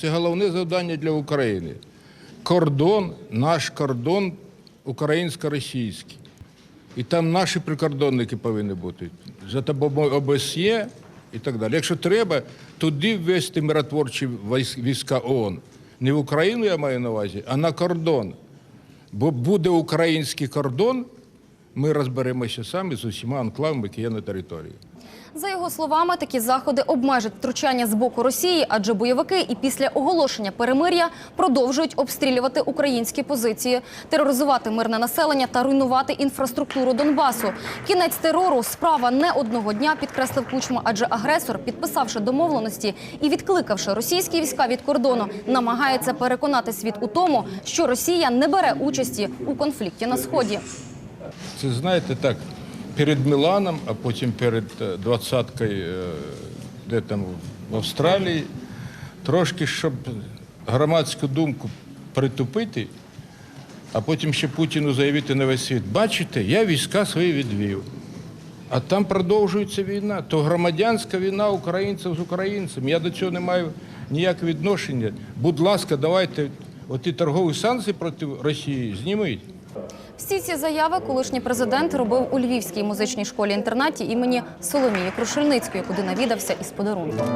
Це головне завдання для України. Кордон, наш кордон українсько-російський. І там наші прикордонники повинні бути. За тобою ОБСЄ і так далі. Якщо треба, туди ввести миротворчі війська ООН. Не в Україну я маю на увазі, а на кордон. Бо буде український кордон, ми розберемося самі з усіма анклавами, які є на території. За його словами, такі заходи обмежать втручання з боку Росії, адже бойовики і після оголошення перемир'я продовжують обстрілювати українські позиції, тероризувати мирне населення та руйнувати інфраструктуру Донбасу. Кінець терору справа не одного дня, підкреслив Кучма, адже агресор, підписавши домовленості і відкликавши російські війська від кордону, намагається переконати світ у тому, що Росія не бере участі у конфлікті на сході. Це знаєте так, перед Міланом, а потім перед е, двадцяткою, е, де там в Австралії, трошки, щоб громадську думку притупити, а потім ще Путіну заявити на весь світ. Бачите, я війська свої відвів. А там продовжується війна. То громадянська війна українців з українцями. Я до цього не маю ніякого відношення. Будь ласка, давайте оті торгові санкції проти Росії зніміть. Всі ці заяви колишній президент робив у Львівській музичній школі-інтернаті імені Соломії Крушельницької, куди навідався із подарунком.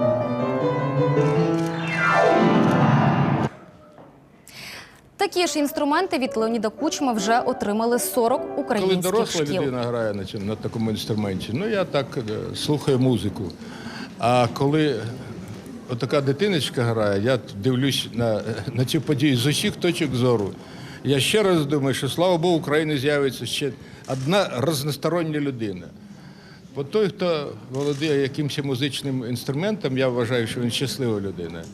Такі ж інструменти від Леоніда Кучми вже отримали 40 Коли українських доросла шкіл. людина грає на, цьому- на такому інструменті, ну я так е, слухаю музику. А коли отака дитиночка грає, я дивлюсь на, на цю подію з усіх точок зору. Я ще раз думаю, що слава Богу, Україні з'явиться ще одна різностороння людина. Бо той, хто володіє якимось музичним інструментом, я вважаю, що він щаслива людина.